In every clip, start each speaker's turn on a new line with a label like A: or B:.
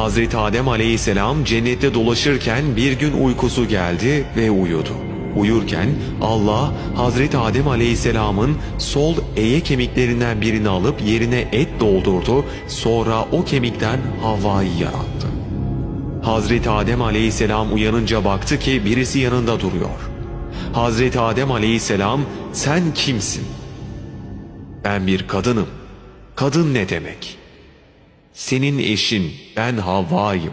A: Hazreti Adem aleyhisselam cennette dolaşırken bir gün uykusu geldi ve uyudu. Uyurken Allah Hazreti Adem aleyhisselamın sol eye kemiklerinden birini alıp yerine et doldurdu sonra o kemikten Havva'yı yarattı. Hazreti Adem aleyhisselam uyanınca baktı ki birisi yanında duruyor. Hazreti Adem aleyhisselam sen kimsin? Ben bir kadınım. Kadın ne demek? Senin eşin ben Havva'yım.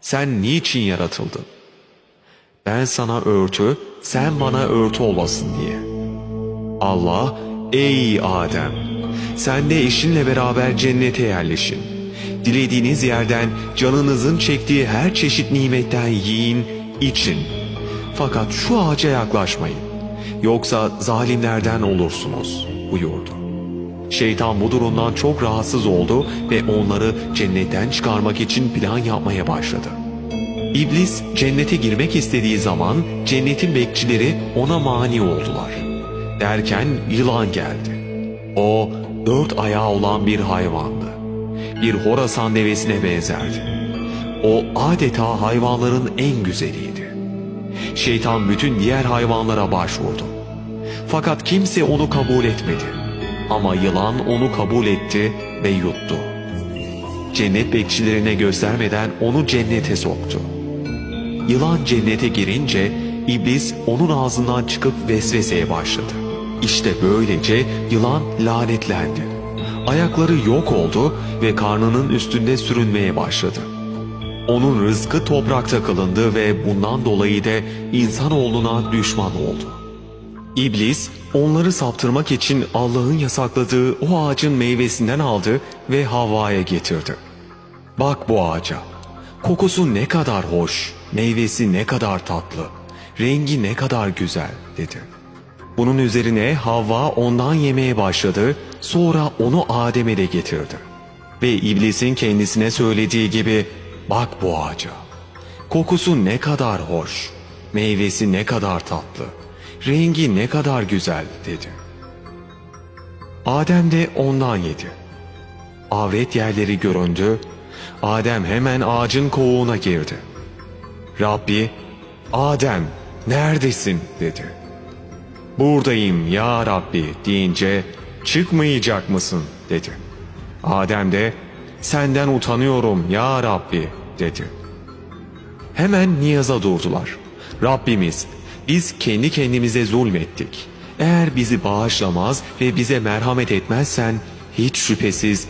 A: Sen niçin yaratıldın? Ben sana örtü, sen bana örtü olasın diye. Allah, ey Adem, sen de eşinle beraber cennete yerleşin. Dilediğiniz yerden canınızın çektiği her çeşit nimetten yiyin, için. Fakat şu ağaca yaklaşmayın. Yoksa zalimlerden olursunuz, buyurdu. Şeytan bu durumdan çok rahatsız oldu ve onları cennetten çıkarmak için plan yapmaya başladı. İblis cennete girmek istediği zaman cennetin bekçileri ona mani oldular. Derken yılan geldi. O dört ayağı olan bir hayvandı. Bir horasan devesine benzerdi. O adeta hayvanların en güzeliydi. Şeytan bütün diğer hayvanlara başvurdu. Fakat kimse onu kabul etmedi. Ama yılan onu kabul etti ve yuttu. Cennet bekçilerine göstermeden onu cennete soktu. Yılan cennete girince iblis onun ağzından çıkıp vesveseye başladı. İşte böylece yılan lanetlendi. Ayakları yok oldu ve karnının üstünde sürünmeye başladı. Onun rızkı toprakta kılındı ve bundan dolayı da insanoğluna düşman oldu. İblis onları saptırmak için Allah'ın yasakladığı o ağacın meyvesinden aldı ve Havva'ya getirdi. Bak bu ağaca. Kokusu ne kadar hoş, meyvesi ne kadar tatlı, rengi ne kadar güzel dedi. Bunun üzerine Havva ondan yemeye başladı, sonra onu Adem'e de getirdi. Ve iblisin kendisine söylediği gibi bak bu ağaca. Kokusu ne kadar hoş, meyvesi ne kadar tatlı, rengi ne kadar güzel dedi. Adem de ondan yedi. Avret yerleri göründü. Adem hemen ağacın kovuğuna girdi. Rabbi, Adem neredesin dedi. Buradayım ya Rabbi deyince çıkmayacak mısın dedi. Adem de senden utanıyorum ya Rabbi dedi. Hemen niyaza durdular. Rabbimiz biz kendi kendimize zulmettik. Eğer bizi bağışlamaz ve bize merhamet etmezsen hiç şüphesiz